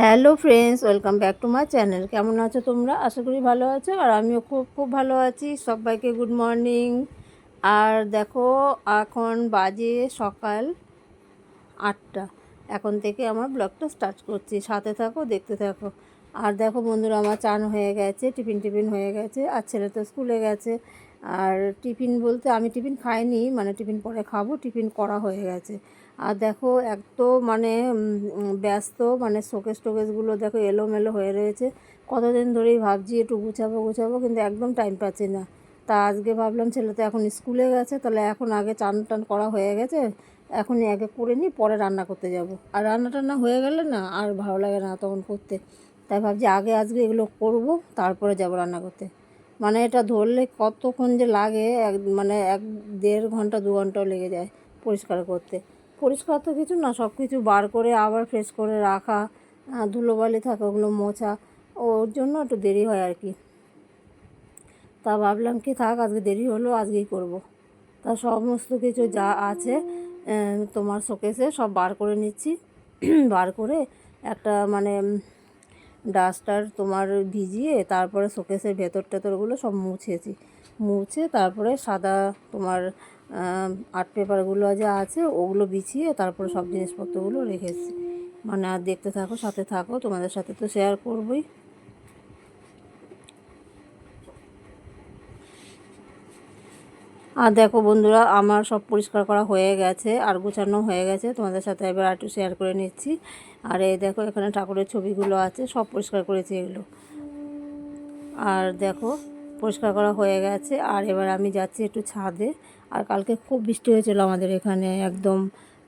Hello friends, welcome back to my channel. কেমন আছো তোমরা? আশা করি ভালো আছো, আর আমিও খুব খুব ভালো আছি। সবাইকে গুড মর্নিং। আর দেখো, এখন বাজে সকাল আটটা। এখন থেকে আমার ব্লগটা স্টার্ট করছি। সাথে থাকো, দেখতে থাকো। আর দেখো বন্ধুরা, আমার চান হয়ে গেছে, টিফিন টিফিন হয়ে গেছে, আর ছেলে তো স্কুলে গেছে। আর টিফিন বলতে আমি টিফিন খাইনি মানে টিফিন পরে খাব, টিফিন করা হয়ে গেছে। আর দেখো এক তো মানে ব্যস্ত মানে শোকেস টোকেসগুলো দেখো এলোমেলো হয়ে রয়েছে। কতদিন ধরেই ভাবছি একটু গুছাবো গুছাবো, কিন্তু একদম টাইম পাচ্ছি না। তা আজকে ভাবলাম ছেলে তো এখন স্কুলে গেছে, তাহলে এখন আগে চান টান করা হয়ে গেছে, এখনই আগে করে নিই, পরে রান্না করতে যাব। আর রান্না টান্না হয়ে গেলে না আর ভালো লাগে না তখন করতে। তাই ভাবছি আগে আজকে এগুলো করব, তারপরে যাব রান্না করতে। মানে এটা ধরলে কতক্ষণ যে লাগে, এক মানে এক, দেড় ঘণ্টা, দু ঘন্টাও লেগে যায় পরিষ্কার করতে। পরিষ্কার তো কিছু না সব কিছু বার করে আবার ফ্রেশ করে রাখা ধুলোবালি থাকে, ওগুলো মোছা, ওর জন্য একটু দেরি হয় আর কি। তা ভাবলাম কি থাক, আজকে দেরি হলো, আজকেই করব। তা সমস্ত কিছু যা আছে তোমার শোকেসে সব বার করে নিচ্ছি। বার করে একটা মানে ডাস্টার তোমার ভিজিয়ে তারপরে শোকেসের ভেতর টেতরগুলো সব মুছেছি। মুছে তারপরে সাদা তোমার আর্ট পেপারগুলো যা আছে, ওগুলো বিছিয়ে তারপরে সব জিনিসপত্রগুলো রেখেছি মানে আর দেখতে থাকো, সাথে থাকো, তোমাদের সাথে তো শেয়ার করবই। আর দেখো বন্ধুরা, আমার সব পরিষ্কার করা হয়ে গেছে, আর গোছানো হয়ে গেছে, তোমাদের সাথে এবার আর একটু শেয়ার করে নিচ্ছি। আর এই দেখো, এখানে ঠাকুরের ছবিগুলো আছে, সব পরিষ্কার করেছি এগুলো। আর দেখো, পরিষ্কার করা হয়ে গেছে, আর এবার আমি যাচ্ছি একটু ছাদে। আর কালকে খুব বৃষ্টি হয়েছিল আমাদের এখানে, একদম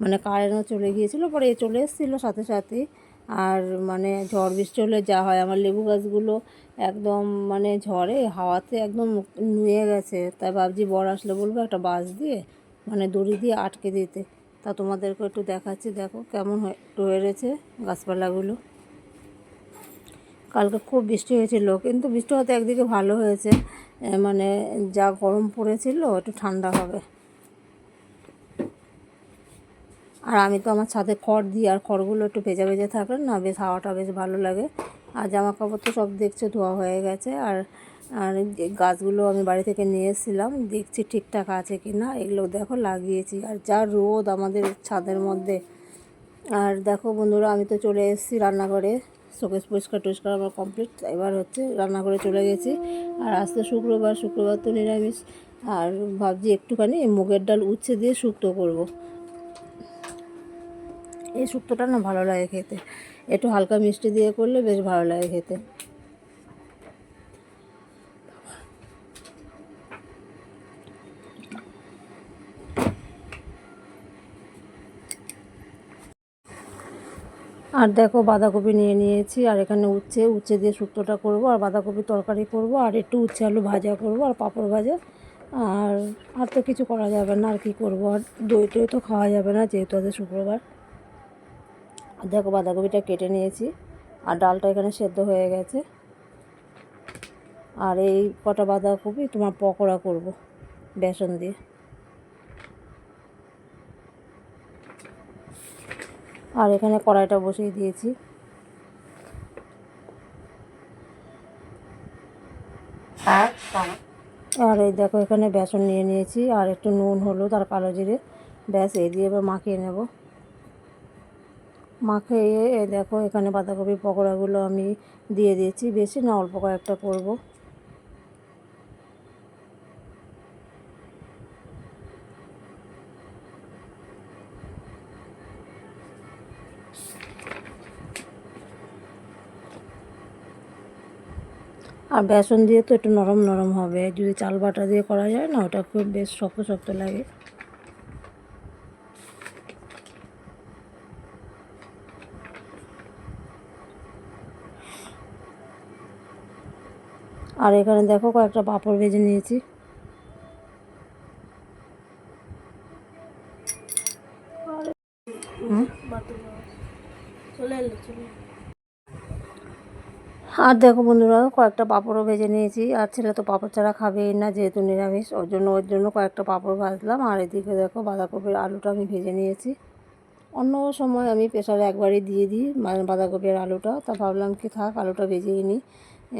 মানে কারেন্টও চলে গিয়েছিল, পরে চলে এসেছিল সাথে সাথে। আর মানে ঝড় বৃষ্টি হলে যা হয়, আমার লেবু গাছগুলো একদম মানে ঝড়ে, হাওয়াতে একদম নুয়ে গেছে। তাই ভাবছি বর আসলে বলব একটা বাঁশ দিয়ে মানে দড়ি দিয়ে আটকে দিতে। তা তোমাদেরকে একটু দেখাচ্ছি, দেখো কেমন রয়েছে গাছপালাগুলো। কালকে খুব বৃষ্টি হয়েছিল, কিন্তু বৃষ্টি হতে একদিকে ভালো হয়েছে। মানে যা গরম পড়েছিল, একটু ঠান্ডা হবে। আর আমি তো আমার ছাদে খড় দিই, আর খড়গুলো একটু ভেজা ভেজা থাকলে না, বেশ হাওয়াটা বেশ ভালো লাগে। আর জামা কাপড় তো সব দেখছ, ধোয়া হয়ে গেছে। আর আর গাছগুলো আমি বাড়ি থেকে নিয়ে এসেছিলাম, দেখছি ঠিকঠাক আছে কি না, এগুলো দেখো লাগিয়েছি। আর যা রোদ আমাদের ছাদের মধ্যে। আর দেখো বন্ধুরা, আমি তো চলে এসেছি রান্নাঘরে। শোকেস পরিষ্কার টরিষ্কার আমার কমপ্লিট। এবার হচ্ছে রান্নাঘরে চলে গেছি। আর আজকে শুক্রবার শুক্রবার তো নিরামিষ। আর ভাবছি একটুখানি মুগের ডাল উচ্ছে দিয়ে শুক্তো করব। এই শুক্তোটা না ভালো লাগে খেতে। একটু হালকা মিষ্টি দিয়ে করলে বেশ ভালো লাগে খেতে। আর দেখো বাঁধাকপি নিয়ে নিয়েছি, আর এখানে উচ্ছে উচ্ছে দিয়ে শুক্তোটা করব, আর বাঁধাকপি তরকারি করব, আর একটু উচ্ছে আলু ভাজা করব, আর পাঁপড় ভাজা। আর আর তো কিছু করা যাবে না, আর কি করব? আর দই টই তো খাওয়া যাবে না, যেহেতু আজ শুক্রবার। আর দেখো বাঁধাকপিটা কেটে নিয়েছি, আর ডালটা এখানে সেদ্ধ হয়ে গেছে। আর এই কটা বাঁধাকপি তোমার পকোড়া করব, বেসন দিয়ে। আর এখানে কড়াইটা বসিয়ে দিয়েছি। আর এই দেখো এখানে বেসন নিয়ে নিয়েছি আর একটু নুন হলুদ আর কালো জিরে। ব্যাস এই দিয়ে এবার মাখিয়ে নেব। মাখিয়ে দেখো এখানে বাঁধাকপির পকোড়াগুলো আমি দিয়ে দিয়েছি। বেশি না অল্প কয়েকটা করব। আর বেসন দিয়ে তো একটু নরম নরম হবে। যদি চাল বাটা দিয়ে করা যায় না, ওটা খুব বেশ শক্ত শক্ত লাগে। আর এখানে দেখো কয়েকটা পাঁপড় ভেজে নিয়েছি। চলে এলো, চলে আর দেখো বন্ধুরা কয়েকটা পাঁপড়ও ভেজে নিয়েছি। আর ছেলে তো পাঁপড় ছাড়া খাবেই না যেহেতু নিরামিষ ওর জন্য ওর জন্য কয়েকটা পাঁপড় ভাজলাম। আর এদিকে দেখো বাঁধাকপির আলুটা আমি ভেজে নিয়েছি। অন্য সময় আমি প্রেসারে একবারই দিয়ে দিই বাঁধাকপির আলুটা। তা ভাবলাম কি থাক আলুটা ভেজেই নিই।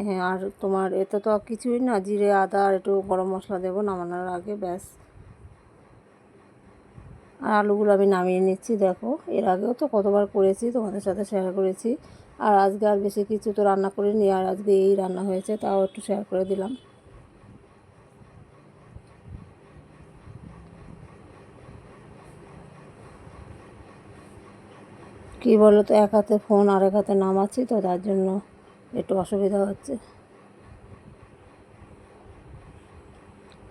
হ্যাঁ, আর তোমার এতে তো কিছুই না জিরে আদা আর একটু গরম মশলা দেবো নামানোর আগে ব্যাস। আর আলুগুলো আমি নামিয়ে নিচ্ছি দেখো। এর আগেও তো কতবার করেছি তোমাদের সাথে শেয়ার করেছি। আর আজকে আর বেশি কিছু তো রান্না করিনি, আর আজকে এই রান্না হয়েছে, তাও একটু শেয়ার করে দিলাম। কি বলো তো এক হাতে ফোন আর এক হাতে নামাচ্ছি তো, তার জন্য একটু অসুবিধা হচ্ছে।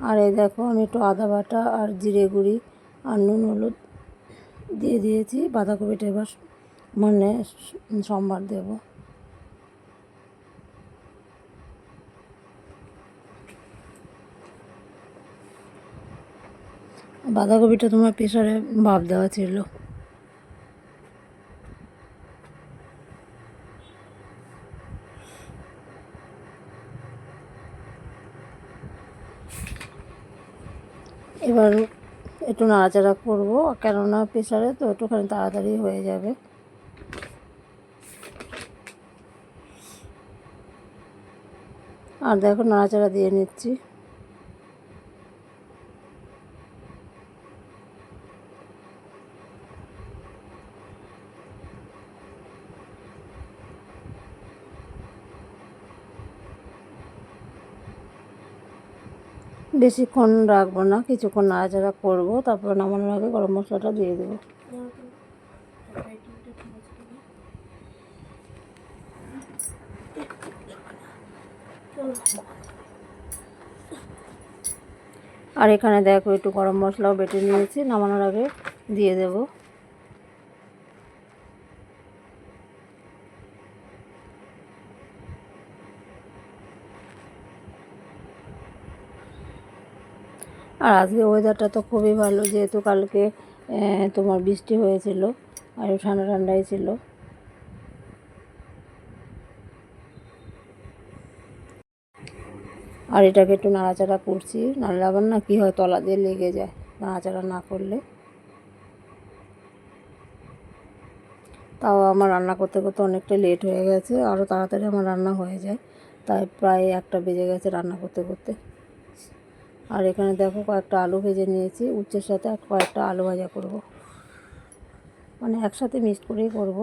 আর এই দেখো, আমি একটু আদা বাটা আর জিরে গুঁড়ি আর নুন হলুদ দিয়ে দিয়েছি, বাঁধাকপিটা এবার মানে সোমবার দেব। বাঁধাকপিটা তোমার প্রেশারে ভাব দেওয়া ছিল। এবার একটু নাড়াচাড়া করব, কেননা প্রেশারে তো একটুখানি তাড়াতাড়ি হয়ে যাবে। আর দেখো নাড়াচাড়া দিয়ে নিচ্ছি। বেশিক্ষণ রাখব না, কিছুক্ষণ নাড়াচাড়া করব, তারপর নামানোর আগে গরম মশলাটা দিয়ে দেবো দাও তো। লাইটিংটা ঠিক আছে কিনা? চলো আর এখানে দেখো একটু গরম মশলাও বেটে নিয়েছি, নামানোর আগে দিয়ে দেবো। আর আজকে ওয়েদারটা তো খুবই ভালো, যেহেতু কালকে তোমার বৃষ্টি হয়েছিল, আর ঠান্ডা ঠান্ডাই ছিল। আর এটাকে একটু নাড়াচাড়া করছি। নাহলে আবার না কী হয়, তলা দিয়ে লেগে যায় নাড়াচাড়া না করলে। তাও আমার রান্না করতে করতে অনেকটা লেট হয়ে গেছে আরও তাড়াতাড়ি আমার রান্না হয়ে যায়। তাই প্রায় একটা বেজে গেছে রান্না করতে করতে। আর এখানে দেখো কয়েকটা আলু ভেজে নিয়েছি উচ্চের সাথে কয়েকটা আলু ভাজা করব। মানে একসাথে মিক্সড করেই করব।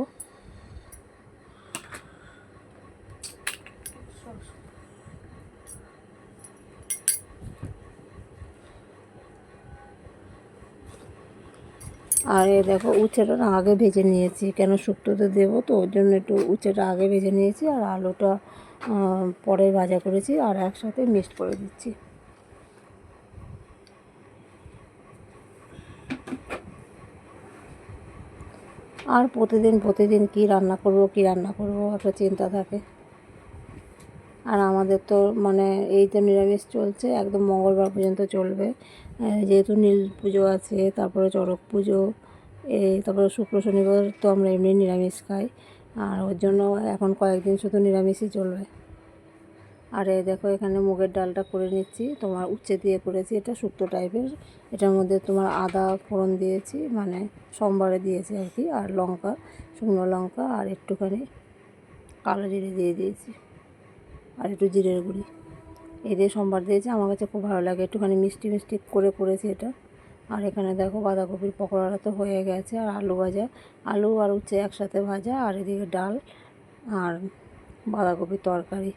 আর এ দেখো উচ্ছেটা আগে ভেজে নিয়েছি, কেন শুক্তোতে দেবো তো, ওর জন্য একটু উচ্ছেটা আগে ভেজে নিয়েছি আর আলুটা পরে ভাজা করেছি আর একসাথে মিক্সড করে দিচ্ছি। আর প্রতিদিন প্রতিদিন কি রান্না করব, কি রান্না করব একটা চিন্তা থাকে। আর আমাদের তো মানে এই তো নিরামিষ চলছে, একদম মঙ্গলবার পর্যন্ত চলবে। যেহেতু নীল পুজো আছে, তারপরে চড়ক পুজো এই তারপরে শুক্র, শনিবার তো আমরা এমনি নিরামিষ খাই। আর ওর জন্য এখন কয়েকদিন শুধু নিরামিষই চলবে। আর এই দেখো, এখানে মুগের ডালটা করে নিচ্ছি। তোমার উচ্ছে দিয়ে করেছি, এটা শুক্তো টাইপের এটার মধ্যে তোমার আদা ফোড়ন দিয়েছি মানে সোমবারে দিয়েছি আর কি, আর লঙ্কা, শুকনো লঙ্কা, আর একটুখানি কালো জিরে দিয়ে দিয়েছি। আর একটু জিরের গুঁড়ি। এই দিয়ে সোমবার দিয়েছি। আমার কাছে খুব ভালো লাগে। একটুখানি মিষ্টি মিষ্টি করে করেছি এটা। আর এখানে দেখো বাঁধাকপির পকোড়াটা তো হয়ে গেছে আর আলু ভাজা। আলু আর উচ্ছে একসাথে ভাজা আর এদিকে ডাল আর বাঁধাকপির তরকারি।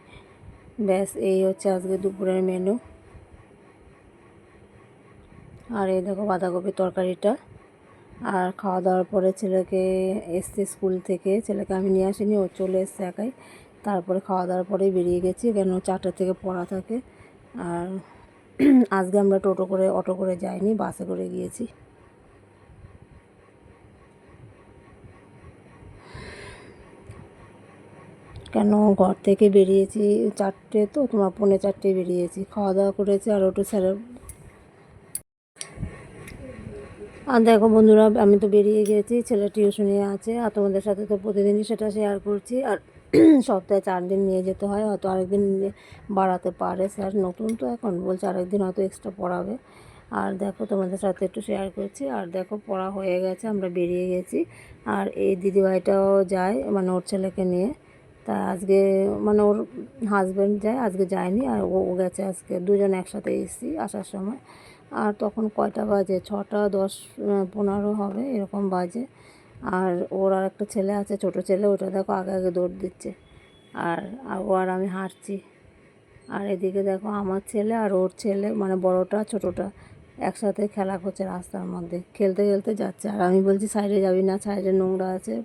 ব্যাস, এই হচ্ছে আজকে দুপুরের মেনু আর এই দেখো বাঁধাকপির তরকারিটা। আর খাওয়া দাওয়ার পরে ছেলেকে এসছে স্কুল থেকে। ছেলেকে আমি নিয়ে আসিনি, ও চলে এসছে একাই। তারপরে খাওয়া দাওয়ার পরেই বেরিয়ে গেছি, কেন চারটে থেকে পড়া থাকে। আর আজকে আমরা টোটো করে, অটো করে যাইনি, বাসে করে গিয়েছি। কেন ঘর থেকে বেরিয়েছি চারটে তো, তোমার পৌনে চারটে বেরিয়েছি। খাওয়া দাওয়া করেছি আর ওটু স্যার আর দেখো বন্ধুরা, আমি তো বেরিয়ে গেছি, ছেলে টিউশনে আছে, আর তোমাদের সাথে তো প্রতিদিনই সেটা শেয়ার করছি। আর সপ্তাহে চার দিন নিয়ে যেতে হয়, হয়তো আরেকদিন বাড়াতে পারে স্যার নতুন তো এখন, বলছে আরেকদিন হয়তো এক্সট্রা পড়াবে। আর দেখো তোমাদের সাথে একটু শেয়ার করছি। আর দেখো পড়া হয়ে গেছে, আমরা বেরিয়ে গেছি। আর এই দিদিভাইটাও যায় মানে ওর ছেলেকে নিয়ে। তা আজকে মানে ওর হাজব্যান্ড যায়, আজকে যায়নি, আর ও ও গেছে আজকে। দুজন একসাথে এসেছি আসার সময়। আর তখন কয়টা বাজে? ছটা দশ পনেরো হবে, এরকম বাজে। আর ওর আর একটা ছেলে আছে, ছোট ছেলে, ওটা দেখো আগে আগে দৌড় দিচ্ছে। আর ও আর আমি হাঁটছি। আর এদিকে দেখো আমার ছেলে আর ওর ছেলে মানে বড়টা, ছোটটা একসাথে খেলা করছে রাস্তার মধ্যে। খেলতে খেলতে যাচ্ছে। আর আমি বলছি, সাইডে যাবি না, সাইডে নোংরা আছে।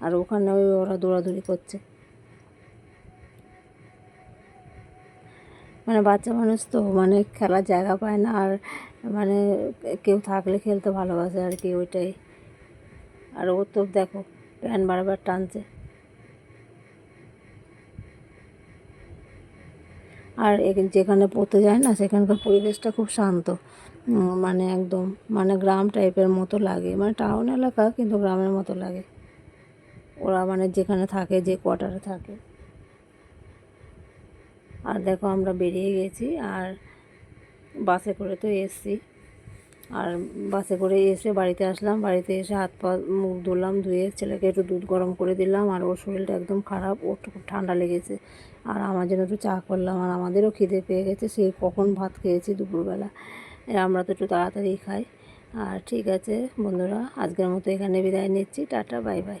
আর ওখানে ওরা দৌড়াদৌড়ি করছে। মানে বাচ্চা মানুষ তো মানে খেলার জায়গা পায় না। আর মানে কেউ থাকলে খেলতে ভালোবাসে আর কি ওইটাই। আর ও তো দেখো, প্যান বারবার টানছে। আর যেখানে পড়তে যায় না, সেখানকার পরিবেশটা খুব শান্ত। মানে একদম মানে গ্রাম টাইপের মতো লাগে। মানে টাউন এলাকা, কিন্তু গ্রামের মতো লাগে। ওরা মানে যেখানে থাকে, যে কোয়ার্টারে থাকে। আর দেখো আমরা বেরিয়ে গেছি, আর বাসে করে তো এসছি। আর বাসে করে এসে বাড়িতে আসলাম। বাড়িতে এসে হাত পা, মুখ ধুলাম, ধুয়ে ছেলেকে একটু দুধ গরম করে দিলাম আর ওর শরীরটা একদম খারাপ, ওর খুব ঠান্ডা লেগেছে। আর আমার জন্য একটু চা করলাম আর আমাদেরও খিদে পেয়ে গেছে। সে কখন ভাত খেয়েছি দুপুরবেলা। আমরা তো একটু তাড়াতাড়ি খাই। আর ঠিক আছে বন্ধুরা, আজকের মতো এখানে বিদায় নিচ্ছি। Tata, bye bye.